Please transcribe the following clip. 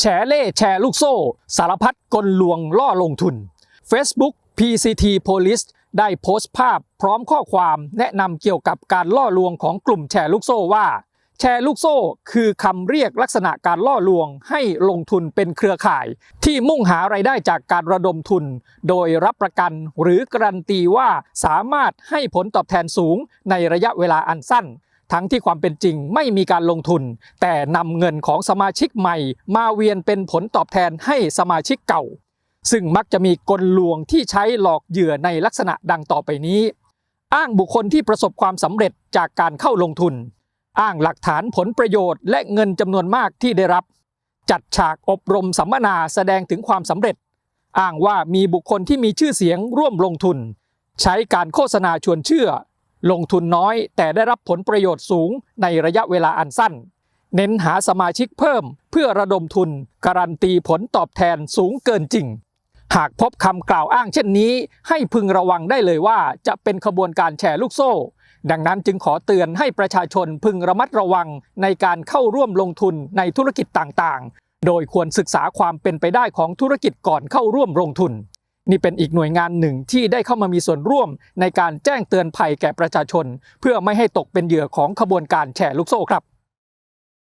แฉเล่แชร์ลูกโซ่ สารพัดกลลวงล่อลงทุน Facebook PCT Police ได้โพสต์ภาพพร้อมข้อความแนะนำเกี่ยวกับการล่อลวงของกลุ่มแชร์ลูกโซ่ว่า แชร์ลูกโซ่คือคำเรียกลักษณะการล่อลวงให้ลงทุนเป็นเครือข่าย ที่มุ่งหารายได้จากการระดมทุน โดยรับประกันหรือการันตีว่าสามารถให้ผลตอบแทนสูงในระยะเวลาอันสั้น ทั้งที่ความเป็นจริงไม่มีการลงทุน แต่นำเงินของสมาชิกใหม่ มาเวียนเป็นผลตอบแทนให้สมาชิกเก่า ซึ่งมักจะมีกลลวงที่ใช้หลอกเหยื่อในลักษณะดังต่อไปนี้ อ้างบุคคลที่ประสบความสำเร็จจากการเข้าลงทุน อ้างหลักฐานผลประโยชน์ และเงินจำนวนมากที่ได้รับ จัดฉากอบรมสัมมนาแสดงถึงความสำเร็จ อ้างว่ามีบุคคลที่มีชื่อเสียงร่วมลงทุน ใช้การโฆษณาชวนเชื่อ ลงทุนน้อยแต่ได้รับผลประโยชน์สูงในระยะเวลาอันสั้น เน้นหาสมาชิกเพิ่มเพื่อระดมทุน การันตีผลตอบแทนสูงเกินจริง หากพบคำกล่าวอ้างเช่นนี้ ให้พึงระวังได้เลยว่าจะเป็นขบวนการแชร์ลูกโซ่ ดังนั้นจึงขอเตือนให้ประชาชนพึงระมัดระวังในการเข้าร่วมลงทุนในธุรกิจต่างๆ โดยควรศึกษาความเป็นไปได้ของธุรกิจก่อนเข้าร่วมลงทุน นี่เป็นอีกหน่วยงานหนึ่งที่ได้เข้ามามีส่วนร่วมในการแจ้งเตือนภัยแก่ประชาชน เพื่อไม่ให้ตกเป็นเหยื่อของขบวนการแชร์ลูกโซ่ครับ